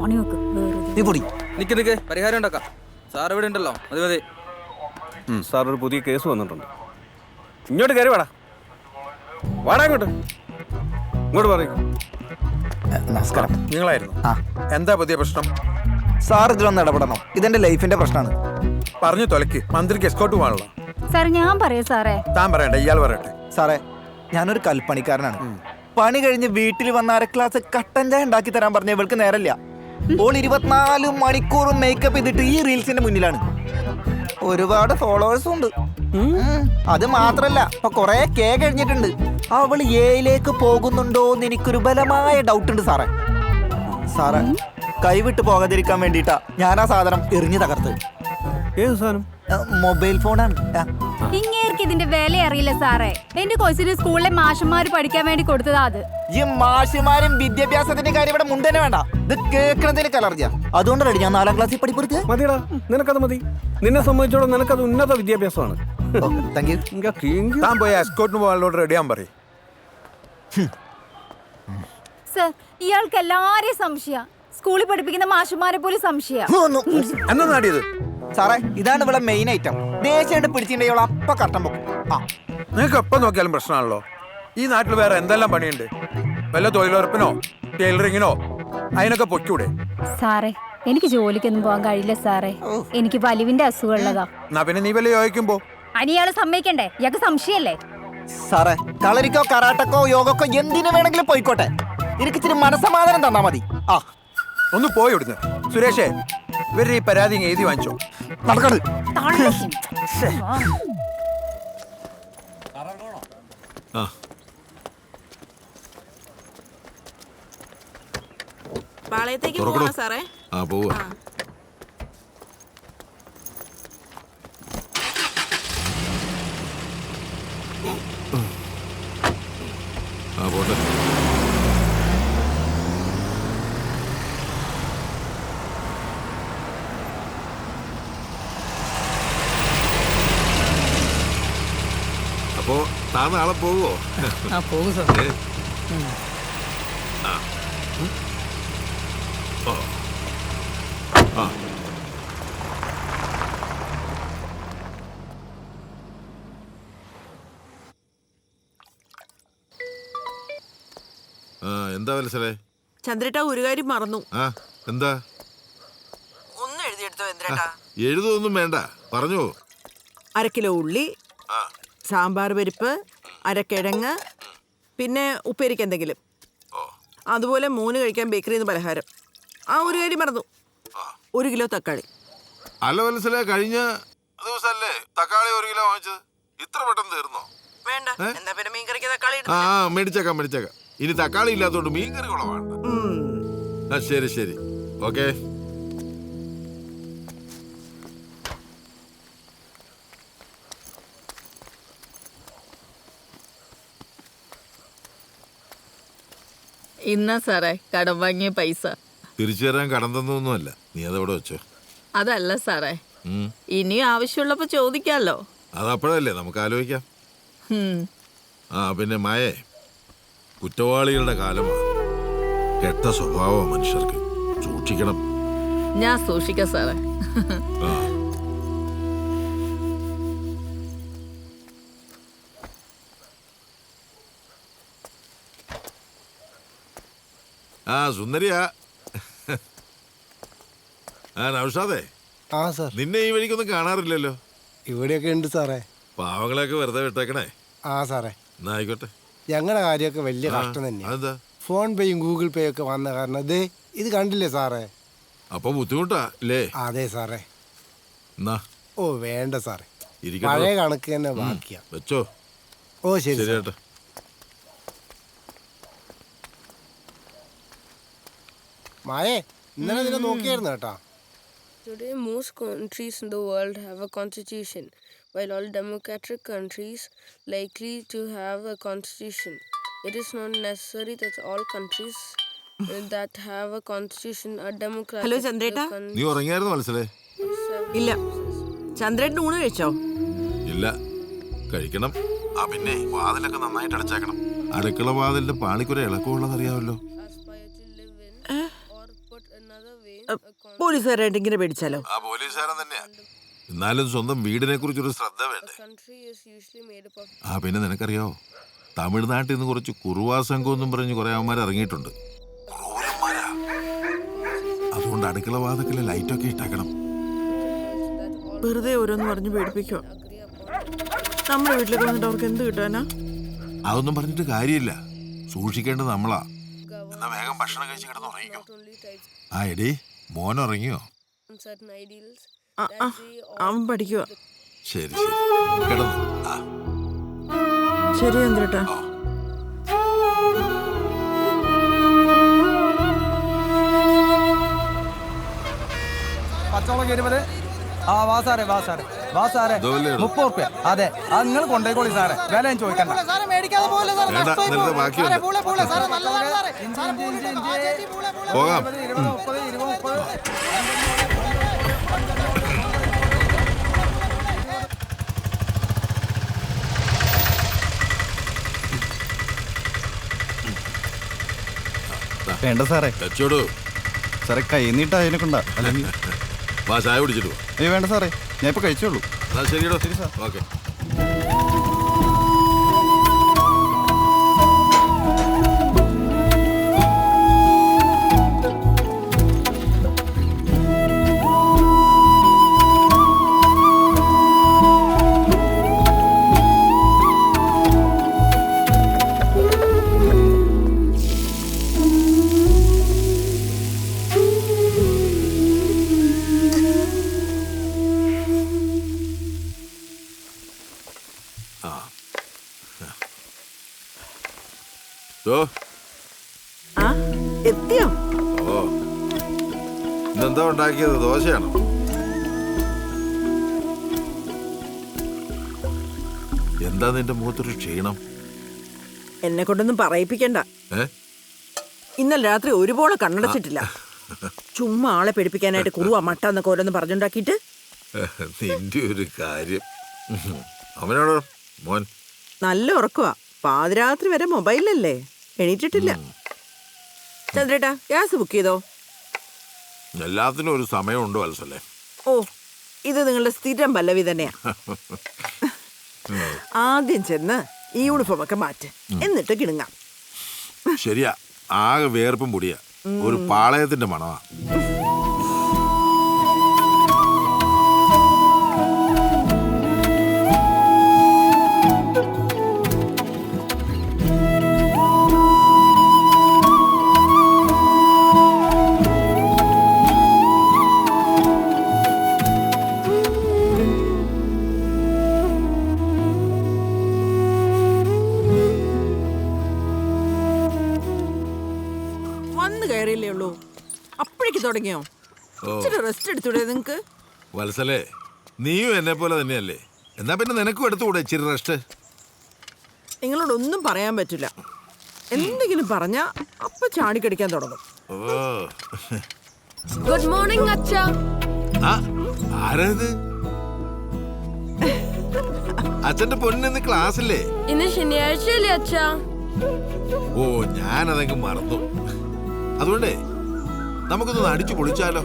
പണി വെക്ക് വേറെ നീ പൊടി. നിക്ക് നിക്ക്. പരിഹാരം ഉണ്ടാക്കാം. സാർ ഇവിടെ ഉണ്ടല്ലോ. മതി മതി. സാർ ഒരു പുതിയ കേസ് വന്നിട്ടുണ്ട്. ഇങ്ങോട്ട് കയറി വാടാ. വാടാ ഇങ്ങോട്ട്. ഇങ്ങോട്ട് പറയൂ. നമസ്കാരം. നിങ്ങളായിരുന്നു? ആ. എന്താ പുതിയ പ്രശ്നം? സാർ ഇതിലൊന്ന് ഇടപെടണം. ഇതെന്റെ ലൈഫിന്റെ പ്രശ്നമാണ്. പറഞ്ഞു തൊലക്ക്. മന്ത്രിക്ക് എസ്കോട്ട് പോകാനുള്ള സാർ ഞാൻ പറയാം സാറേ. താൻ പറയണ്ട ഇയാൾ പറയട്ടെ. സാറേ ഞാനൊരു കൽപ്പണിക്കാരനാണ്. പണി കഴിഞ്ഞ് വീട്ടിൽ വന്ന അര ക്ലാസ് കട്ടൻ ചായ ഉണ്ടാക്കി തരാൻ പറഞ്ഞ ഇവൾക്ക് നേരല്ല. ഓൾ ഇരുപത്തിനാല് മണിക്കൂറും മേക്കപ്പ് ചെയ്തിട്ട് ഈ റീൽസിന്റെ മുന്നിലാണ്. ഒരുപാട് ഫോളോവേഴ്സും ഉണ്ട്. അത് മാത്രല്ല ഇപ്പൊ കൊറേ കേ കഴിഞ്ഞിട്ടുണ്ട്. അവൾ ഏയിലേക്ക് പോകുന്നുണ്ടോ എന്ന് എനിക്കൊരു ബലമായ ഡൗട്ട് ഉണ്ട് സാറേ. സാറേ കൈവിട്ട് പോകാതിരിക്കാൻ വേണ്ടിട്ടാ ഞാൻ ആ സാധനം എറിഞ്ഞു തകർത്ത് ഏത് സാധനം? മൊബൈൽ ഫോണാണ്. ഇങ്ങേർക്ക് ഇതിന്റെ വില അറിയില്ല സാറേ. എന്റെ കൊച്ചിന് സ്കൂളിലെ മാഷന്മാര് പഠിക്കാൻ വേണ്ടി കൊടുത്തതാ അത്. ഈ മാഷിമാരും വിദ്യാഭ്യാസത്തിന്റെ കാര്യം ഇവിടെ മുണ്ടനെ വേണ്ട. ഇത് കേൾക്കണതിന് കലർജ അതുകൊണ്ടല്ലേ ഞാൻ നാലാം ക്ലാസ്സിൽ പഠിപ്പുറത്ത് മതിടാ നിനക്കത് മതി. നിന്നെ സംബന്ധിച്ചോളം നിനക്കത് ഉന്നത വിദ്യാഭ്യാസമാണ്. താൻ പോയി എസ്കോട്ടിന് പോകാനോട് റെഡിയാൻ പറയും. സർ ഇയാൾക്ക് എല്ലാരെയും സംശയ. സ്കൂളിൽ പഠിപ്പിക്കുന്ന മാഷന്മാരെ പോലും സംശയ. എന്നാ നാടിയത്? സാറേ ഇതാണ് ഇവിടെ മെയിൻ ഐറ്റം ദേശീയമായിട്ട് പിടിച്ചിട്ടുണ്ടെങ്കിൽ അപ്പ കട്ടം പൊക്കും. ആ. നിങ്ങൾക്ക് എപ്പം നോക്കിയാലും പ്രശ്നമാണല്ലോ. ഈ നാട്ടിൽ വേറെ എന്തെല്ലാം പണിയുണ്ട്? വല്ല തൊഴിലുറപ്പിനോ ടൈലറിങ്ങിനോ അതിനൊക്കെ പൊയ്ക്കൂടെ? സാറേ എനിക്ക് ജോലിക്കൊന്നും പോകാൻ കഴിയില്ല സാറേ. എനിക്ക് വലിവിന്റെ അസുഖമുള്ളതാ. എന്നാ പിന്നെ നീ വല്ല യോഗിക്കുമ്പോ അനി ഇയാൾ സമ്മതിക്കണ്ടേ? ഇയാൾക്ക് സംശയല്ലേ? സാറേ കളരിക്കോ കറാട്ടക്കോ യോഗക്കോ എന്തിനു വേണമെങ്കിലും പോയിക്കോട്ടെ. എനിക്ക് ഇച്ചിരി മനസമാധാനം തന്നാ മതി. ആ. ഒന്ന് പോയി ഇവിടുന്ന്. സുരേഷേ ഇവരുടെ ഈ പരാതി ഇങ്ങ് എഴുതി വാങ്ങിച്ചോ. നടക്കട്. പാളയത്തേക്ക് പോകണോ സാറേ? ആ പോവുക ആ പോട്ടെ താൻ നാളെ പോവോ? ഏ? ആ. ഉം. ഓ. ആ. ആ എന്താ വത്സലേ? ചന്ദ്രേട്ട ഒരു കാര്യം മറന്നു. ആ എന്താ? ഒന്ന് എഴുതിയെടുത്തോ ചന്ദ്രേട്ടാ എഴുതൊന്നും വേണ്ട. പറഞ്ഞു. അര കിലോ ഉള്ളി സാമ്പാർ പരിപ്പ് അരക്കിഴങ്ങ് പിന്നെ ഉപ്പേരിക്ക് എന്തെങ്കിലും. അതുപോലെ മൂന്ന് കഴിക്കാൻ ബേക്കറിയിൽ നിന്ന് പലഹാരം. ആ ഒരു കാര്യം മറന്നു. ഒരു കിലോ തക്കാളി. അല്ല വത്സല കഴിഞ്ഞ ദിവസമല്ലേ തക്കാളി ഒരു കിലോ വാങ്ങിച്ചത്? ഇത്ര പെട്ടെന്ന് തീർന്നോ? വേണ്ട. എന്താ പിന്നെ മീൻ കറിക്ക് തക്കാളി ആ മേടിച്ചേക്കാം മേടിച്ചേക്കാം. ഇനി തക്കാളി ഇല്ലാത്തോണ്ട് മീൻ കറി കുളവാണ് ശരി ശരി. ഓക്കെ. ഇന്നാ സാറേ കടം വാങ്ങിയ പൈസ. തിരിച്ചു തരാൻ കടം തന്നൊന്നുമല്ല. നീ അതവിടെ വെച്ചോ. അതല്ല സാറേ ഇനി ആവശ്യമുള്ളപ്പോ ചോദിക്കാലോ. അതപ്പോഴല്ലേ നമുക്ക് ആലോചിക്കാം. ആ പിന്നെ മായേ കുറ്റവാളികളുടെ കാലമാണ്. കെട്ട സ്വഭാവം മനുഷ്യർക്ക്. സൂക്ഷിക്കണം. ഞാൻ സൂക്ഷിക്കാം സാറേ. ആ. ആ സുന്ദരിയാ. ആ നൗഷാദേ ആ സാർ. നിന്നെ ഈ വഴിക്കൊന്നും കാണാറില്ലല്ലോ? ഇവിടെയൊക്കെ ഉണ്ട് സാറേ. പാവങ്ങളെയൊക്കെ വെറുതെ വിട്ടേക്കണേ. ആ സാറേ. എന്നാ ആയിക്കോട്ടെ. ഞങ്ങളുടെ കാര്യമൊക്കെ വലിയ കഷ്ടം തന്നെയാണ് അതെന്താ? ഫോൺ പേയും ഗൂഗിൾ പേ ഒക്കെ വന്ന കാരണം ദേ ഇത് കണ്ടില്ലേ സാറേ? അപ്പൊ ബുദ്ധിമുട്ടാ അല്ലേ അതെ സാറേ. എന്നാ. ഓ വേണ്ട സാറേ. ഇരിക്കട്ടെ. പഴയ കണക്ക് തന്നെ ബാക്കിയാ. വെച്ചോ. ഓ ശരി ശരി സാർ. ഏട്ടാ മായേ ഇന്നലെ ഇതിനെ നോക്കിയായിരുന്നു കേട്ടാ Today, most countries in the world have a constitution, while all democratic countries likely to have a constitution. It is not necessary that all countries uh, that have a constitution are democratic. Hello The ചന്ദ്രേട്ടാ നീ ഉറങ്ങിയായിരുന്നു മനസ്സിലേ ഇല്ല ചന്ദ്രേട്ടൻ ഊണ് കഴിച്ചോ ഇല്ല കഴിക്കണം ആ പിന്നെ വാതിലൊക്കെ നന്നായിട്ട് അടച്ചേക്കണം അടുക്കള വാതിലിന്റെ പാണിക്കുര ഇളക്കമുള്ളത് പോലീസുകാരായിട്ട് ഇങ്ങനെ പേടിച്ചാലോ? ആ പോലീസുകാരൻ തന്നെയാ. എന്നാലും സ്വന്തം വീടിനെ കുറിച്ചൊരു ശ്രദ്ധ വേണ്ടേ? ആ പിന്നെ നിനക്കറിയോ? തമിഴ്നാട്ടിൽ നിന്ന് കുറച്ച് കുറുവാ സംഘം എന്നും പറഞ്ഞ് കുറെ അവന്മാർ ഇറങ്ങിയിട്ടുണ്ട്. അതുകൊണ്ട് അടുക്കള വാതക്കിലെ ലൈറ്റൊക്കെ ഇട്ടാക്കണം. വെറുതെ ഓരോന്ന് പറഞ്ഞ് പേടിപ്പിക്കോ. നമ്മുടെ വീട്ടിലേക്ക് വന്നിട്ട് അവർക്ക് എന്ത് കിട്ടാനാ? അതൊന്നും പറഞ്ഞിട്ട് കാര്യമില്ല. സൂക്ഷിക്കേണ്ടത് നമ്മളാ. എന്നാ വേഗം ഭക്ഷണം കഴിച്ച് കിടന്ന് ഉറങ്ങിക്കോ. Not only types ആ എടി. മോൻ ഉറങ്ങിയോ ആ, അവൻ പഠിക്കുക ശരി ശരി. കിടന്നു. ആ. ശരി ചന്ദ്രേട്ടാ. പച്ചമുളക് ഇരുപത്. ആ വാ സാറേ വാ സാറേ വാ സാറേ മുപ്പത് റുപ്യ അതെ അത് നിങ്ങൾ കൊണ്ടേക്കോളി സാറേ. വില ഞാൻ ചോദിക്കണ്ട. വേണ്ട പോകാം. സാറേ. സാറേ കൈ നീട്ടാ അതിനെ കൊണ്ടാ. അല്ലെങ്കിൽ വാ ചായ കുടിച്ചിട്ട് വേണ്ട സാറേ. ഞാൻ ഇപ്പൊ കഴിച്ചോളൂ ശരി ഓക്കെ. ഓ ആ എത്തിയോ? ഓ. ഇന്നെന്താ ഉണ്ടാക്കിയത്? ദോശയാണോ? എന്താ നിന്റെ മുഖത്തൊരു ക്ഷീണം? എന്നെ കൊണ്ടൊന്നും പറയിപ്പിക്കണ്ട. ഏ? ഇന്നലെ രാത്രി ഒരുപോലെ കണ്ണടച്ചിട്ടില്ല. ചുമ്മാ ആളെ പേടിപ്പിക്കാനായിട്ട് കുറുവ മട്ട എന്നൊക്കെ ഓരോന്ന് പറഞ്ഞുണ്ടാക്കിയിട്ട്. നിന്റെ ഒരു കാര്യം. അവനോടോ? മോൻ? നല്ല ഉറക്കുവാ. പാതിരാത്രി വരെ മൊബൈലല്ലേ എണീറ്റിട്ടില്ല. ചന്ദ്രേട്ടാ ഗ്യാസ് ബുക്ക് ചെയ്തോ? എല്ലാത്തിനും ഒരു സമയമുണ്ട് വത്സല്ലേ ഓ ഇത് നിങ്ങളുടെ സ്ഥിരം പല്ലവി തന്നെയാ. ആദ്യം ചെന്ന് ഈ യൂണിഫോം ഒക്കെ മാറ്റ്. എന്നിട്ട് കിണുങ്ങാം. ശരിയാ ആകെ വേർപ്പും പൊടിയാ. ഒരു പാളയത്തിന്റെ മണമാ. വന്ന് കയറിയില്ലേ ഉള്ളൂ. അപ്പോഴേക്ക് തുടങ്ങിയോ? ഇച്ചിരി റെസ്റ്റ് എടുത്തൂടെ നിങ്ങക്ക്? വത്സലേ നീയും എന്നെ പോലെ തന്നെയല്ലേ? എന്നാ പിന്നെ നിനക്കും എടുത്തുകൂടെ ഇച്ചിരി റെസ്റ്റ് നിങ്ങളോടൊന്നും പറയാൻ പറ്റില്ല. എന്തെങ്കിലും പറഞ്ഞാ അപ്പൊ ചാടിക്കടിക്കാൻ തുടങ്ങും. ഓ. മോർണിംഗ് അച്ഛ. Acha. ആ ആരാ ഇത് അച്ഛന്റെ പൊന്നിന്ന് ക്ലാസ്സില്ലേ ഇന്ന് ശനിയാഴ്ചയല്ലേ അച്ഛ. ഓ ഞാനതങ്ങ് മറന്നു. അതുകൊണ്ടേ നമുക്കൊന്ന് അടിച്ചു പൊളിച്ചാലോ?